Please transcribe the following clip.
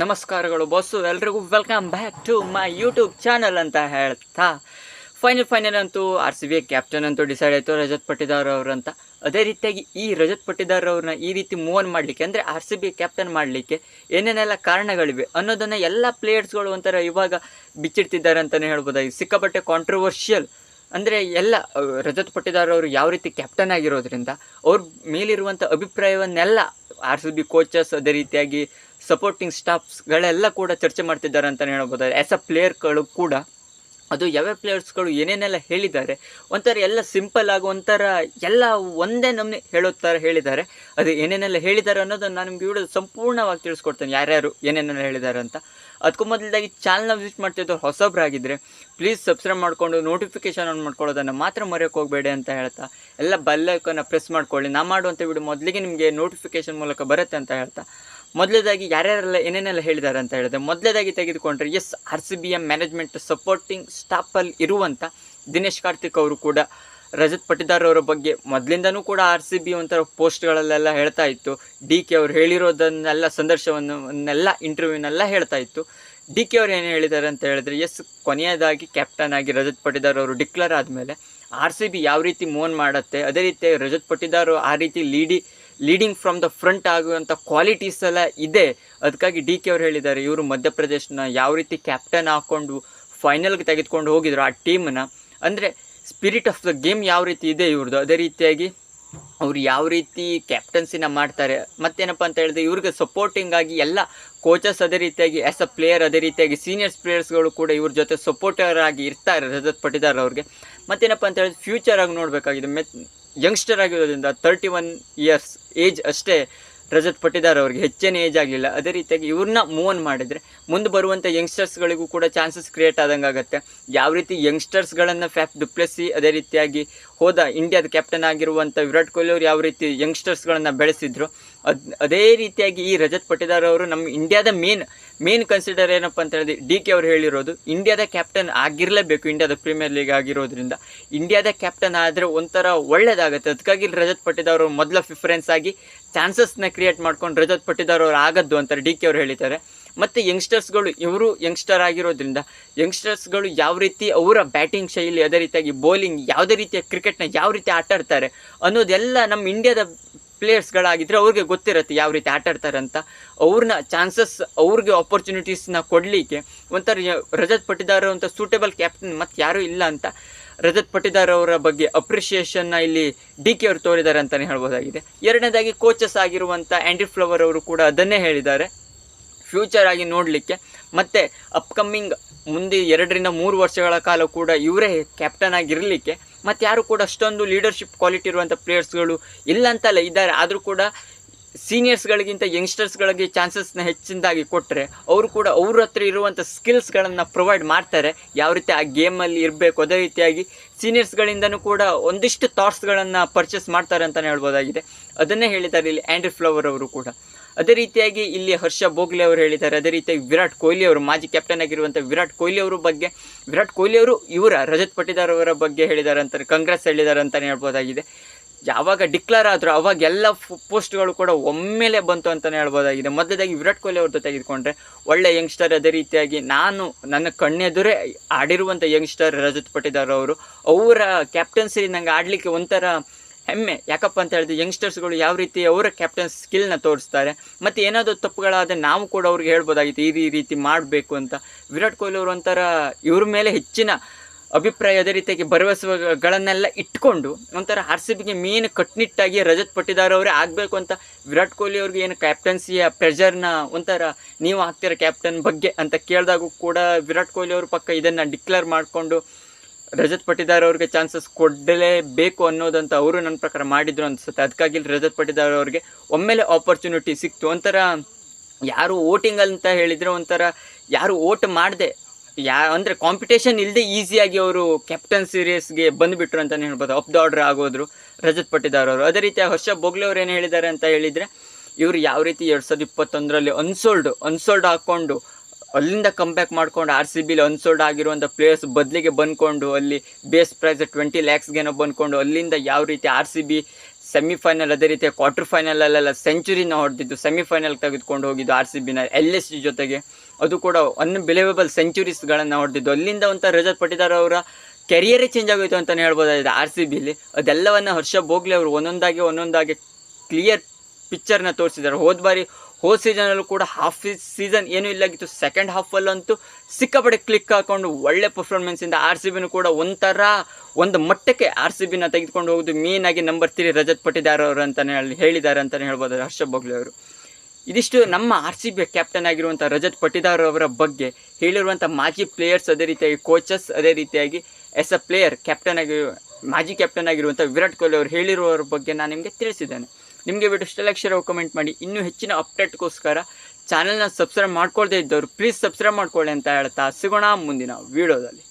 ನಮಸ್ಕಾರಗಳು ಬಾಸು, ಎಲ್ರಿಗೂ welcome back to my YouTube channel ಅಂತ ಹೇಳ್ತಾ. ಫೈನಲ್ ಫೈನಲ್ ಅಂತೂ ಆರ್ ಸಿ ಬಿ ಕ್ಯಾಪ್ಟನ್ ಅಂತೂ ಡಿಸೈಡ್ ಆಯಿತು, ರಜತ್ ಪಟ್ಟಿದಾರ್ ಅವರಂತ ಅದೇ ರೀತಿಯಾಗಿ ಈ ರಜತ್ ಪಟ್ಟಿದಾರ್ ಅವ್ರನ್ನ ಈ ರೀತಿ ಮೂವ್ ಆನ್ ಮಾಡಲಿಕ್ಕೆ, ಅಂದರೆ ಆರ್ ಸಿ ಬಿ ಕ್ಯಾಪ್ಟನ್ ಮಾಡಲಿಕ್ಕೆ ಏನೇನೆಲ್ಲ ಕಾರಣಗಳಿವೆ ಅನ್ನೋದನ್ನು ಎಲ್ಲ ಪ್ಲೇಯರ್ಸ್ಗಳು ಒಂಥರ ಇವಾಗ ಬಿಚ್ಚಿಡ್ತಿದ್ದಾರೆ ಅಂತಲೇ ಹೇಳ್ಬೋದಾಗಿ. ಸಿಕ್ಕಾಪಟ್ಟೆ ಕಾಂಟ್ರವರ್ಷಿಯಲ್ ಅಂದರೆ ಎಲ್ಲ ರಜತ್ ಪಟ್ಟಿದಾರ್ ಅವರು ಯಾವ ರೀತಿ ಕ್ಯಾಪ್ಟನ್ ಆಗಿರೋದ್ರಿಂದ, ಅವ್ರ ಮೇಲಿರುವಂಥ ಅಭಿಪ್ರಾಯವನ್ನೆಲ್ಲ ಆರ್ ಸಿ ಬಿ ಕೋಚಸ್ ಅದೇ ರೀತಿಯಾಗಿ ಸಪೋರ್ಟಿಂಗ್ ಸ್ಟಾಫ್ಸ್ಗಳೆಲ್ಲ ಕೂಡ ಚರ್ಚೆ ಮಾಡ್ತಿದ್ದಾರೆ ಅಂತಲೇ ಹೇಳ್ಬೋದು ಆ್ಯಸ್ ಅ ಪ್ಲೇಯರ್ಗಳು ಕೂಡ ಅದು ಯಾವ್ಯಾವ ಪ್ಲೇಯರ್ಸ್ಗಳು ಏನೇನೆಲ್ಲ ಹೇಳಿದ್ದಾರೆ ಒಂಥರ ಎಲ್ಲ ಸಿಂಪಲ್ ಆಗಿ ಒಂಥರ ಎಲ್ಲ ಒಂದೇ ನಮ್ಮನೆ ಹೇಳೋ ಥರ ಹೇಳಿದ್ದಾರೆ. ಅದು ಏನೇನೆಲ್ಲ ಹೇಳಿದ್ದಾರೆ ಅನ್ನೋದನ್ನು ನಾನು ನಿಮ್ಗೆ ವಿಡಿಯೋ ಸಂಪೂರ್ಣವಾಗಿ ತಿಳಿಸ್ಕೊಡ್ತೇನೆ. ಯಾರ್ಯಾರು ಏನೇನೆಲ್ಲ ಹೇಳಿದ್ದಾರೆ ಅಂತ. ಅದಕ್ಕೂ ಮೊದಲಾಗಿ ಚಾನಲ್ನ ವಿಸಿಟ್ ಮಾಡ್ತಿದ್ದವ್ರು ಹೊಸಬ್ರಾಗಿದ್ದರೆ ಪ್ಲೀಸ್ ಸಬ್ಸ್ಕ್ರೈಬ್ ಮಾಡಿಕೊಂಡು ನೋಟಿಫಿಕೇಷನ್ ಆನ್ ಮಾಡ್ಕೊಳ್ಳೋದನ್ನು ಮಾತ್ರ ಮರೆಯೋಕೆ ಹೋಗಬೇಡಿ ಅಂತ ಹೇಳ್ತಾ. ಎಲ್ಲ ಬಲ್ಲೈಕನ್ನು ಪ್ರೆಸ್ ಮಾಡ್ಕೊಳ್ಳಿ. ನಾ ಮಾಡುವಂಥ ವಿಡಿಯೋ ಮೊದಲಿಗೆ ನಿಮಗೆ ನೋಟಿಫಿಕೇಷನ್ ಮೂಲಕ ಬರುತ್ತೆ ಅಂತ ಹೇಳ್ತಾ. ಮೊದಲೇದಾಗಿ ಯಾರ್ಯಾರೆಲ್ಲ ಏನೇನೆಲ್ಲ ಹೇಳಿದ್ದಾರೆ ಅಂತ ಹೇಳಿದ್ರೆ, ಮೊದಲೇದಾಗಿ ತೆಗೆದುಕೊಂಡ್ರೆ S R C B M management supporting ಸ್ಟಾಫಲ್ಲಿ ಇರುವಂಥ ದಿನೇಶ್ ಕಾರ್ತಿಕ್ ಅವರು ಕೂಡ ರಜತ್ ಪಟ್ಟಿದಾರ್ ಅವರ ಬಗ್ಗೆ ಮೊದಲಿಂದನೂ ಕೂಡ ಆರ್ ಸಿ ಬಿ ಒಂಥರ ಪೋಸ್ಟ್ಗಳಲ್ಲೆಲ್ಲ ಹೇಳ್ತಾ ಇತ್ತು. ಡಿ ಕೆ ಅವರು ಹೇಳಿರೋದನ್ನೆಲ್ಲ ಸಂದರ್ಶನವನ್ನೆಲ್ಲ ಇಂಟರ್ವ್ಯೂನೆಲ್ಲ ಹೇಳ್ತಾ ಇತ್ತು. ಡಿ ಕೆ ಅವ್ರು ಏನು ಹೇಳಿದ್ದಾರೆ ಅಂತ ಹೇಳಿದ್ರೆ ಎಸ್ ಕೊನೆಯದಾಗಿ ಕ್ಯಾಪ್ಟನ್ ಆಗಿ ರಜತ್ ಪಟ್ಟಿದಾರ್ ಅವರು ಡಿಕ್ಲೇರ್ ಆದಮೇಲೆ ಆರ್ ಸಿ ಬಿ ಯಾವ ರೀತಿ ಮೋನ್ ಮಾಡುತ್ತೆ, ಅದೇ ರೀತಿ ರಜತ್ ಪಟ್ಟಿದಾರ್ ಆ ರೀತಿ ಲೀಡಿ ಲೀಡಿಂಗ್ ಫ್ರಮ್ ದ ಫ್ರಂಟ್ ಆಗುವಂಥ ಕ್ವಾಲಿಟೀಸ್ ಎಲ್ಲ ಇದೆ. ಅದಕ್ಕಾಗಿ ಡಿ ಕೆ ಅವ್ರು ಹೇಳಿದ್ದಾರೆ, ಇವರು ಮಧ್ಯಪ್ರದೇಶನ ಯಾವ ರೀತಿ ಕ್ಯಾಪ್ಟನ್ ಹಾಕ್ಕೊಂಡು ಫೈನಲ್ಗೆ ತೆಗೆದುಕೊಂಡು ಹೋಗಿದ್ರು ಆ ಟೀಮನ್ನ ಅಂದರೆ ಸ್ಪಿರಿಟ್ ಆಫ್ ದ ಗೇಮ್ ಯಾವ ರೀತಿ ಇದೆ ಇವ್ರದ್ದು ಅದೇ ರೀತಿಯಾಗಿ ಅವ್ರು ಯಾವ ರೀತಿ ಕ್ಯಾಪ್ಟನ್ಸಿನ ಮಾಡ್ತಾರೆ. ಮತ್ತೇನಪ್ಪ ಅಂತ ಹೇಳಿದ್ರೆ ಇವ್ರಿಗೆ ಸಪೋರ್ಟಿಂಗ್ ಆಗಿ ಎಲ್ಲ ಕೋಚಸ್ ಅದೇ ರೀತಿಯಾಗಿ ಆ್ಯಸ್ ಅ ಪ್ಲೇಯರ್ ಅದೇ ರೀತಿಯಾಗಿ ಸೀನಿಯರ್ಸ್ ಪ್ಲೇಯರ್ಸ್ಗಳು ಕೂಡ ಇವ್ರ ಜೊತೆ ಸಪೋರ್ಟರ್ ಆಗಿ ಇರ್ತಾರೆ, ರಜತ್ ಪಟ್ಟಿದಾರ್ ಅವ್ರಿಗೆ. ಮತ್ತೇನಪ್ಪ ಅಂತ ಹೇಳಿದ್ರೆ ಫ್ಯೂಚರ್ ಆಗಿ ನೋಡಬೇಕಾಗಿದೆ. ಮೆತ್ ಯಂಗ್ಸ್ಟರ್ ಆಗಿರೋದ್ರಿಂದ ತರ್ಟಿ ಒನ್ ಇಯರ್ಸ್ ಏಜ್ ಅಷ್ಟೇ ರಜತ್ ಪಟ್ಟಿದಾರ್ ಅವ್ರಿಗೆ ಹೆಚ್ಚೇನು ಏಜ್ ಆಗಲಿಲ್ಲ. ಅದೇ ರೀತಿಯಾಗಿ ಇವ್ರನ್ನ ಮೂವ್ ಆನ್ ಮಾಡಿದರೆ ಮುಂದೆ ಬರುವಂಥ ಯಂಗ್ಸ್ಟರ್ಸ್ಗಳಿಗೂ ಕೂಡ ಚಾನ್ಸಸ್ ಕ್ರಿಯೇಟ್ ಆದಂಗೆ ಆಗುತ್ತೆ. ಯಾವ ರೀತಿ ಯಂಗ್ಸ್ಟರ್ಸ್ಗಳನ್ನು ಫ್ಯಾಪ್ ಡುಪ್ಲೆಸಿ ಅದೇ ರೀತಿಯಾಗಿ ಹೋದ ಇಂಡಿಯಾದ ಕ್ಯಾಪ್ಟನ್ ಆಗಿರುವಂಥ ವಿರಾಟ್ ಕೊಹ್ಲಿ ಅವರು ಯಾವ ರೀತಿ ಯಂಗ್ಸ್ಟರ್ಸ್ಗಳನ್ನು ಬೆಳೆಸಿದ್ರು, ಅದ್, ಅದೇ ರೀತಿಯಾಗಿ ಈ ರಜತ್ ಪಟ್ಟಿದಾರ್ ಅವರು ನಮ್ಮ ಇಂಡಿಯಾದ ಮೇನ್ ಮೇನ್ ಕನ್ಸಿಡರ್ ಏನಪ್ಪ ಅಂತ ಹೇಳಿದ್ರೆ ಡಿ ಕೆ ಅವರು ಹೇಳಿರೋದು ಇಂಡಿಯಾದ ಕ್ಯಾಪ್ಟನ್ ಆಗಿರಲೇಬೇಕು ಇಂಡಿಯಾದ ಪ್ರೀಮಿಯರ್ ಲೀಗ್ ಆಗಿರೋದ್ರಿಂದ. ಇಂಡಿಯಾದ ಕ್ಯಾಪ್ಟನ್ ಆದರೆ ಒಂಥರ ಒಳ್ಳೇದಾಗುತ್ತೆ. ಅದಕ್ಕಾಗಿ ರಜತ್ ಪಟ್ಟಿದಾರ್ ಅವರು ಮೊದಲ ಪ್ರಿಫರೆನ್ಸ್ ಆಗಿ ಚಾನ್ಸಸ್ನ ಕ್ರಿಯೇಟ್ ಮಾಡ್ಕೊಂಡು ರಜತ್ ಪಟ್ಟಿದಾರ್ ಅವರು ಆಗದ್ದು ಅಂತ ಡಿ ಕೆ ಅವರು ಹೇಳಿದ್ದಾರೆ. ಮತ್ತು ಯಂಗ್ಸ್ಟರ್ಸ್ಗಳು ಇವರು ಯಂಗ್ಸ್ಟರ್ ಆಗಿರೋದ್ರಿಂದ ಯಂಗ್ಸ್ಟರ್ಸ್ಗಳು ಯಾವ ರೀತಿ ಅವರ ಬ್ಯಾಟಿಂಗ್ ಶೈಲಿ, ಅದೇ ರೀತಿಯಾಗಿ ಬೌಲಿಂಗ್ ಯಾವುದೇ ರೀತಿಯ ಕ್ರಿಕೆಟ್ನ ಯಾವ ರೀತಿ ಆಟಾಡ್ತಾರೆ ಅನ್ನೋದೆಲ್ಲ ನಮ್ಮ ಇಂಡಿಯಾದ ಪ್ಲೇಯರ್ಸ್ಗಳಾಗಿದ್ದರೆ ಅವ್ರಿಗೆ ಗೊತ್ತಿರುತ್ತೆ ಯಾವ ರೀತಿ ಆಟ ಆಡ್ತಾರೆ ಅಂತ. ಅವ್ರನ್ನ ಚಾನ್ಸಸ್ ಅವ್ರಿಗೆ ಆಪರ್ಚುನಿಟೀಸ್ನ ಕೊಡಲಿಕ್ಕೆ ಒಂಥರ ರಜತ್ ಪಟ್ಟಿದಾರ್ ಅಂತ ಸೂಟೇಬಲ್ ಕ್ಯಾಪ್ಟನ್ ಮತ್ತು ಯಾರೂ ಇಲ್ಲ ಅಂತ. ರಜತ್ ಪಟ್ಟಿದಾರ್ ಅವರ ಬಗ್ಗೆ ಅಪ್ರಿಷಿಯೇಷನ್ನ ಇಲ್ಲಿ ಡಿ ಕೆ ಅವರು ತೋರಿದ್ದಾರೆ ಅಂತಲೇ ಹೇಳ್ಬೋದಾಗಿದೆ. ಎರಡನೇದಾಗಿ ಕೋಚಸ್ ಆಗಿರುವಂಥ ಆ್ಯಂಡಿ ಫ್ಲವರ್ ಅವರು ಕೂಡ ಅದನ್ನೇ ಹೇಳಿದ್ದಾರೆ. ಫ್ಯೂಚರ್ ಆಗಿ ನೋಡಲಿಕ್ಕೆ ಮತ್ತು ಅಪ್ಕಮ್ಮಿಂಗ್ ಮುಂದೆ ಎರಡರಿಂದ ಮೂರು ವರ್ಷಗಳ ಕಾಲ ಕೂಡ ಇವರೇ ಕ್ಯಾಪ್ಟನ್ ಆಗಿರಲಿಕ್ಕೆ ಮತ್ತು ಯಾರು ಕೂಡ ಅಷ್ಟೊಂದು ಲೀಡರ್ಶಿಪ್ ಕ್ವಾಲಿಟಿ ಇರುವಂಥ ಪ್ಲೇಯರ್ಸ್ಗಳು ಇಲ್ಲ ಅಂತಲ್ಲ ಇದ್ದಾರೆ. ಆದರೂ ಕೂಡ ಸೀನಿಯರ್ಸ್ಗಳಿಗಿಂತ ಯಂಗ್ಸ್ಟರ್ಸ್ಗಳಿಗೆ ಚಾನ್ಸಸ್ನ ಹೆಚ್ಚಿನದಾಗಿ ಕೊಟ್ಟರೆ ಅವರು ಕೂಡ ಅವ್ರ ಹತ್ರ ಇರುವಂಥ ಸ್ಕಿಲ್ಸ್ಗಳನ್ನು ಪ್ರೊವೈಡ್ ಮಾಡ್ತಾರೆ. ಯಾವ ರೀತಿ ಆ ಗೇಮಲ್ಲಿ ಇರಬೇಕು, ಅದೇ ರೀತಿಯಾಗಿ ಸೀನಿಯರ್ಸ್ಗಳಿಂದನೂ ಕೂಡ ಒಂದಿಷ್ಟು ಥಾಟ್ಸ್ಗಳನ್ನು ಪರ್ಚೇಸ್ ಮಾಡ್ತಾರೆ ಅಂತಲೇ ಹೇಳ್ಬೋದಾಗಿದೆ. ಅದನ್ನೇ ಹೇಳಿದ್ದಾರೆ ಇಲ್ಲಿ ಆ್ಯಂಡ್ರಿ ಫ್ಲವರ್ ಅವರು ಕೂಡ. ಅದೇ ರೀತಿಯಾಗಿ ಇಲ್ಲಿ ಹರ್ಷ ಬೋಗ್ಲೆ ಅವರು ಹೇಳಿದ್ದಾರೆ. ಅದೇ ರೀತಿಯಾಗಿ ವಿರಾಟ್ ಕೊಹ್ಲಿ ಅವರು, ಮಾಜಿ ಕ್ಯಾಪ್ಟನ್ ಆಗಿರುವಂಥ ವಿರಾಟ್ ಕೊಹ್ಲಿ ಅವರ ಬಗ್ಗೆ. ವಿರಾಟ್ ಕೊಹ್ಲಿ ಅವರು ಇವರ ರಜತ್ ಪಟ್ಟಿದಾರ್ ಅವರ ಬಗ್ಗೆ ಹೇಳಿದ್ದಾರೆ ಅಂತಾರೆ ಕಾಂಗ್ರೆಸ್ ಹೇಳಿದ್ದಾರೆ ಅಂತಲೇ ಹೇಳ್ಬೋದಾಗಿದೆ. ಯಾವಾಗ ಡಿಕ್ಲೇರ್ ಆದರೂ ಅವಾಗ ಎಲ್ಲ ಪೋಸ್ಟ್ಗಳು ಕೂಡ ಒಮ್ಮೆಲೆ ಬಂತು ಅಂತಲೇ ಹೇಳ್ಬೋದಾಗಿದೆ ಮೊದಲದಾಗಿ ವಿರಾಟ್ ಕೊಹ್ಲಿ ಅವ್ರದ್ದು ತೆಗೆದುಕೊಂಡ್ರೆ ಒಳ್ಳೆ ಯಂಗ್ಸ್ಟರ್ ಅದೇ ರೀತಿಯಾಗಿ ನಾನು ನನ್ನ ಕಣ್ಣೆದುರೇ ಆಡಿರುವಂಥ ಯಂಗ್ಸ್ಟರ್ ರಜತ್ ಪಟ್ಟಿದಾರ್ ಅವರು, ಅವರ ಕ್ಯಾಪ್ಟನ್ಸಿ ನಂಗೆ ಆಡಲಿಕ್ಕೆ ಒಂಥರ ಹೆಮ್ಮೆ. ಯಾಕಪ್ಪ ಅಂತ ಹೇಳಿದ್ರೆ ಯಂಗ್ಸ್ಟರ್ಸ್ಗಳು ಯಾವ ರೀತಿ ಅವರ ಕ್ಯಾಪ್ಟನ್ ಸ್ಕಿಲ್ನ ತೋರಿಸ್ತಾರೆ, ಮತ್ತು ಏನಾದರೂ ತಪ್ಪುಗಳಾದರೆ ನಾವು ಕೂಡ ಅವ್ರಿಗೆ ಹೇಳ್ಬೋದಾಗಿತ್ತು ಈ ರೀತಿ ಮಾಡಬೇಕು ಅಂತ. ವಿರಾಟ್ ಕೊಹ್ಲಿ ಅವರು ಒಂಥರ ಇವ್ರ ಮೇಲೆ ಹೆಚ್ಚಿನ ಅಭಿಪ್ರಾಯ ಅದೇ ರೀತಿಯಾಗಿ ಭರವಸೆಗಳನ್ನೆಲ್ಲ ಇಟ್ಕೊಂಡು ಒಂಥರ ಆರ್ ಸಿ ಬಿಗೆ ಮೇನ್ ಕಟ್ನಿಟ್ಟಾಗಿ ರಜತ್ ಪಟ್ಟಿದಾರ್ ಅವರೇ ಆಗಬೇಕು ಅಂತ ವಿರಾಟ್ ಕೊಹ್ಲಿ ಅವ್ರಿಗೆ ಏನು ಕ್ಯಾಪ್ಟನ್ಸಿಯ ಪ್ರೆಷರ್ನ ಒಂಥರ ನೀವು ಹಾಕ್ತೀರ ಕ್ಯಾಪ್ಟನ್ ಬಗ್ಗೆ ಅಂತ ಕೇಳಿದಾಗೂ ಕೂಡ ವಿರಾಟ್ ಕೊಹ್ಲಿ ಅವ್ರ ಪಕ್ಕ ಇದನ್ನು ಡಿಕ್ಲೇರ್ ಮಾಡಿಕೊಂಡು ರಜತ್ ಪಟ್ಟಿದಾರ್ ಅವ್ರಿಗೆ ಚಾನ್ಸಸ್ ಕೊಡಲೇಬೇಕು ಅನ್ನೋದಂತ ಅವರು ನನ್ನ ಪ್ರಕಾರ ಮಾಡಿದ್ರು ಅನ್ಸುತ್ತೆ. ಅದಕ್ಕಾಗಿ ರಜತ್ ಪಟ್ಟಿದಾರ್ ಅವ್ರಿಗೆ ಒಮ್ಮೆಲೆ ಆಪರ್ಚುನಿಟಿ ಸಿಕ್ತು. ಒಂಥರ ಯಾರು ವೋಟಿಂಗ್ ಅಂತ ಹೇಳಿದರೆ ಒಂಥರ ಯಾರು ವೋಟ್ ಮಾಡದೆ ಯಾ, ಅಂದರೆ ಕಾಂಪಿಟೇಷನ್ ಇಲ್ಲದೆ ಈಸಿಯಾಗಿ ಅವರು ಕ್ಯಾಪ್ಟನ್ ಸೀರೀಸ್ಗೆ ಬಂದುಬಿಟ್ರು ಅಂತಲೇ ಹೇಳ್ಬೋದು. ಅಪ್ ದ ಆರ್ಡ್ರ್ ಆಗೋದ್ರು, ರಜತ್ ಪಟ್ಟಿದಾರ್ ಅವರು. ಅದೇ ರೀತಿ ಹರ್ಷ ಬೊಗ್ಲೆ ಅವ್ರು ಏನು ಹೇಳಿದ್ದಾರೆ ಅಂತ ಹೇಳಿದರೆ, ಇವರು ಯಾವ ರೀತಿ ಎರಡು ಸಾವಿರದ ಇಪ್ಪತ್ತೊಂದರಲ್ಲಿ ಅನ್ಸೋಲ್ಡ್ ಅನ್ಸೋಲ್ಡ್ ಹಾಕ್ಕೊಂಡು, ಅಲ್ಲಿಂದ ಕಂಬ್ಯಾಕ್ ಮಾಡ್ಕೊಂಡು ಆರ್ ಸಿ ಬಿಲಿ ಅನ್ಸೋಲ್ಡ್ ಆಗಿರುವಂಥ ಪ್ಲೇಯರ್ಸ್ ಬದಲಿಗೆ ಬಂದ್ಕೊಂಡು, ಅಲ್ಲಿ ಬೇಸ್ ಪ್ರೈಸ್ ಟ್ವೆಂಟಿ ಲ್ಯಾಕ್ಸ್ಗೇನೋ ಬಂದ್ಕೊಂಡು, ಅಲ್ಲಿಂದ ಯಾವ ರೀತಿ ಆರ್ ಸಿ ಬಿ ಸೆಮಿಫೈನಲ್ ಅದೇ ರೀತಿ ಕ್ವಾರ್ಟರ್ ಫೈನಲಲ್ಲೆಲ್ಲ ಸೆಂಚುರಿನ ಹೊಡೆದಿದ್ದು ಸೆಮಿಫೈನಲ್ ತೆಗೆದುಕೊಂಡು ಹೋಗಿದ್ದು ಆರ್ ಸಿ ಬಿನ ಎಲ್ ಎಸ್ ಜಿ ಜೊತೆಗೆ. ಅದು ಕೂಡ ಅನ್ಬಿಲೇವಬಲ್ ಸೆಂಚುರೀಸ್ಗಳನ್ನು ಹೊಡೆದಿದ್ದು. ಅಲ್ಲಿಂದ ಒಂಥರ ರಜತ್ ಪಟಿದಾರ್ ಅವರ ಕೆರಿಯರೇ ಚೇಂಜ್ ಆಗೋಯ್ತು ಅಂತಲೇ ಹೇಳ್ಬೋದಾಗಿದೆ ಆರ್ ಸಿ ಬಿಲಿ ಅದೆಲ್ಲವನ್ನು ಹರ್ಷ ಬೋಗ್ಲೆ ಅವರು ಒಂದೊಂದಾಗಿ ಒಂದೊಂದಾಗಿ ಕ್ಲಿಯರ್ ಪಿಕ್ಚರ್ನ ತೋರಿಸಿದ್ದಾರೆ. ಹೋದ ಬಾರಿ ಹೋದ ಸೀಸನಲ್ಲೂ ಕೂಡ ಹಾಫ್ ಸೀಸನ್ ಏನೂ ಇಲ್ಲಾಗಿತ್ತು ಸೆಕೆಂಡ್ ಹಾಫಲ್ಲಂತೂ ಸಿಕ್ಕಾಪಟ್ಟೆ ಕ್ಲಿಕ್ ಹಾಕೊಂಡು ಒಳ್ಳೆ ಪರ್ಫಾರ್ಮೆನ್ಸಿಂದ ಆರ್ ಸಿ ಬಿನೂ ಕೂಡ ಒಂಥರ ಒಂದು ಮಟ್ಟಕ್ಕೆ ಆರ್ ಸಿ ಬಿನ ತೆಗೆದುಕೊಂಡು ಹೋಗೋದು ಮೇನ್ ಆಗಿ ನಂಬರ್ ತ್ರೀ ರಜತ್ ಪಟಿದಾರ್ ಅವರು ಅಂತಲೇ ಹೇಳಿ ಹೇಳಿದ್ದಾರೆ ಅಂತಲೇ ಹೇಳ್ಬೋದು ಹರ್ಷ ಬೊಗ್ಲೆ ಅವರು. ಇದಿಷ್ಟು ನಮ್ಮ ಆರ್ ಸಿ ಬಿ ಕ್ಯಾಪ್ಟನ್ ಆಗಿರುವಂಥ ರಜತ್ ಪಟಿದಾರ್ ಅವರ ಬಗ್ಗೆ ಹೇಳಿರುವಂಥ ಮಾಜಿ ಪ್ಲೇಯರ್ಸ್ ಅದೇ ರೀತಿಯಾಗಿ ಕೋಚಸ್ ಅದೇ ರೀತಿಯಾಗಿ ಎಸ್ ಅ ಪ್ಲೇಯರ್ ಕ್ಯಾಪ್ಟನ್ ಆಗಿ ಮಾಜಿ ಕ್ಯಾಪ್ಟನ್ ಆಗಿರುವಂಥ ವಿರಾಟ್ ಕೊಹ್ಲಿ ಅವರು ಹೇಳಿರುವವರ ಬಗ್ಗೆ ನಾನು ನಿಮಗೆ ತಿಳಿಸಿದ್ದೇನೆ. ನಿಮಗೆ ಬಿಟ್ಟು ಇಷ್ಟ ಕಮೆಂಟ್ ಮಾಡಿ. ಇನ್ನೂ ಹೆಚ್ಚಿನ ಅಪ್ಡೇಟ್ಗೋಸ್ಕರ ಚಾನಲ್ನ ಸಬ್ಸ್ಕ್ರೈಬ್ ಮಾಡ್ಕೊಳ್ದೇ ಇದ್ದವರು ಪ್ಲೀಸ್ ಸಬ್ಸ್ಕ್ರೈಬ್ ಮಾಡ್ಕೊಳ್ಳಿ ಅಂತ ಹೇಳ್ತಾ ಸಿಗೋಣ ಮುಂದಿನ ವಿಡಿಯೋದಲ್ಲಿ.